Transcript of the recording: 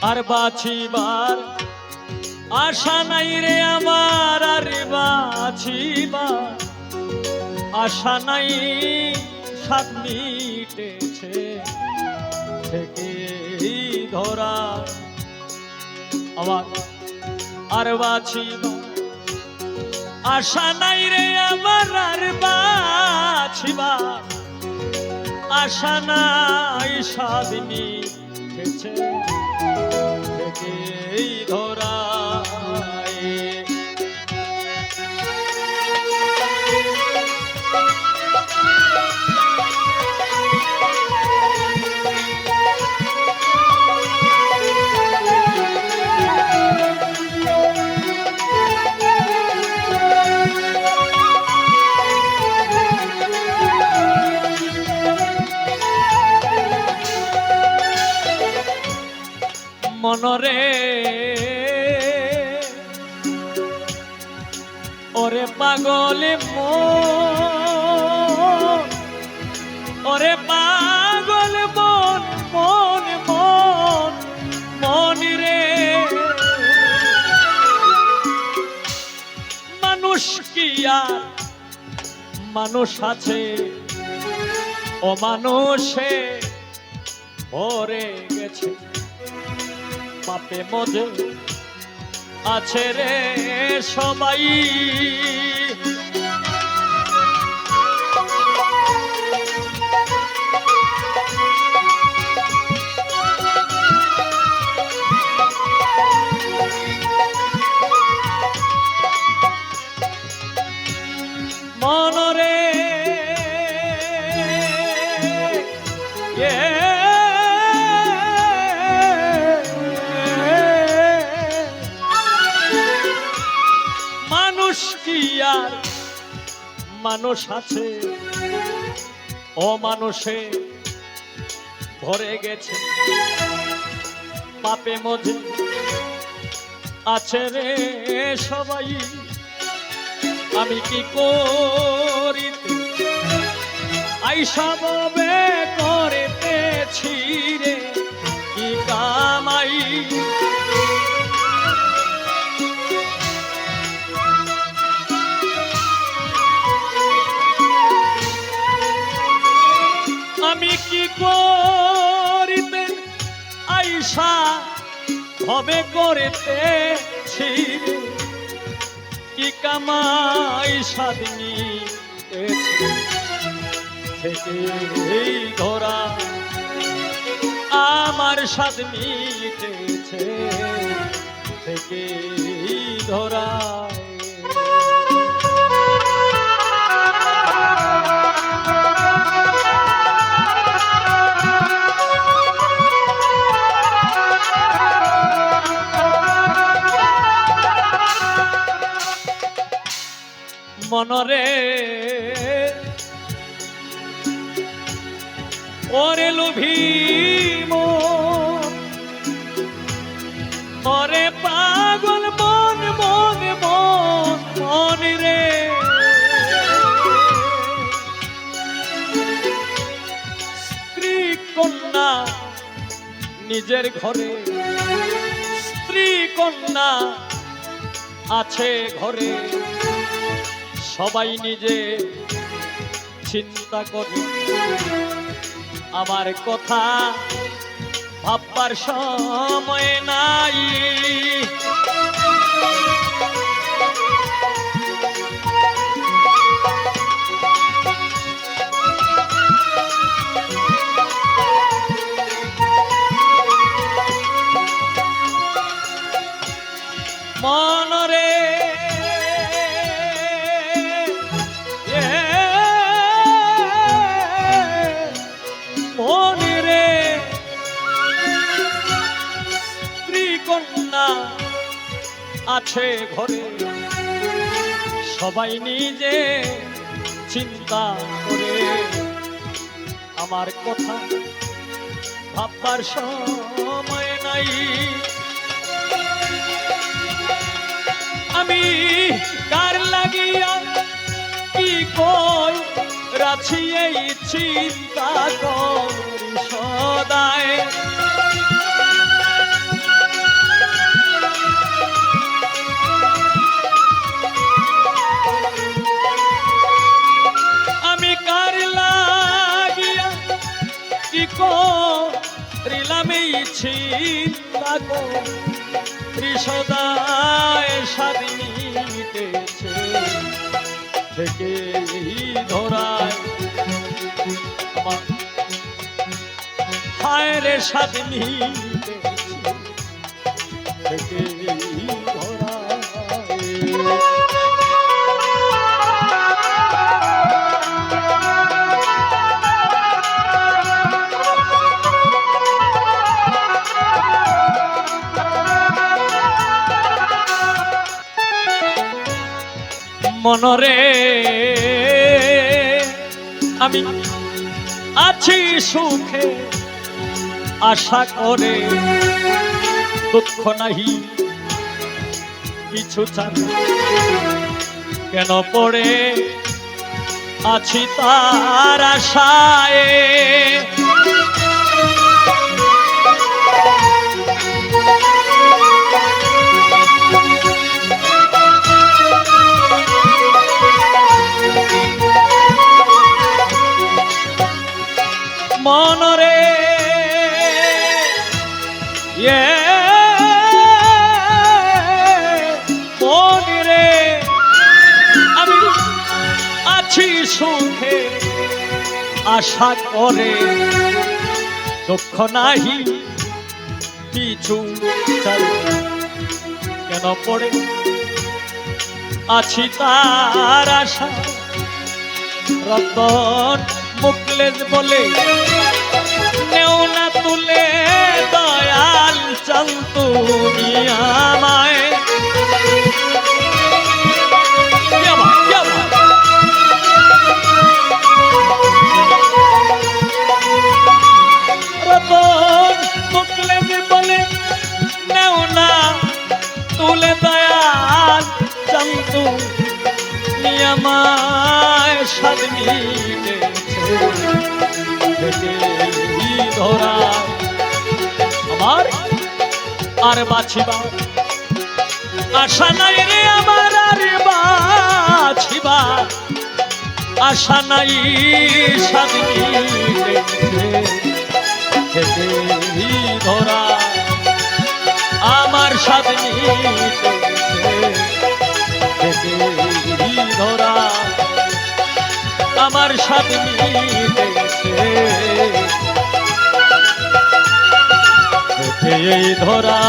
আর বাছিবার আশা নাই রে আমার, আর বাছিবার আশা নাই। সাত মিটেছে থেকে ধরা আমার, আর বাছিবার আশা নাই রে আমার, আর বাছিবার আশা নাই। সাদিনী খেছে থেকেই ধরায়? মনরে। ওরে পাগলে মন ওরে পাগল মন মন মন মন রে। মানুষ কি আর? মানুষ আছে। ও মানুষে ভরে গেছে। পাপে মজে আছে রে সবাই। মানুষ আছে। ও মানুষে, ভরে গেছে। পাপে মধ্যে আছে রে সবাই। আমি কি করিতে আইসা ববে করিতেছি রে। আমি কি করিতে আইসা হবে করিতেছি। রে কি কামাই সাদনি থেকে এই ধরা আমার স্বাদ মিটেছে। থেকে ধরা মনরে। ওরে লোভিম ওরে পাগল মন মন মন মন রে। স্ত্রী কন্যা নিজের ঘরে, স্ত্রী কন্যা আছে ঘরে। সবাই নিজে চিন্তা করে। আমার কথা ভাববার সময় নাই। আছে ঘরে। সবাই নিজে চিন্তা করে। আমার কথা ভাববার সময় নাই। আমি কার লাগিয়া কি কই? রাছি এই চিন্তা করি। চিন্তা করি সদায় স্বাধীনিতেছে। থেকে ধরায় হায় রে স্বাধীনিতেছে। থেকে মনরে। আমি আছি সুখে, আশা করে দুঃখ নাহি কিছু চান কেন পড়ে? আছি তার আশায়। সুখে আশা করে দুঃখ নাহি কিছু কেন পড়ে? আছি তার আশা রতন মুকলেশ বলে, নেও না তুলে দয়াল চাল তুমি আমায়। আমায় স্বাদ ধরা। আমার আর বাছিবা আশা নাই রে আমার আর বাছিবা আশা নাই স্বাদ ধরা। আমার মিটেছে। ধরা আমার সাথে মিলেছে ধরা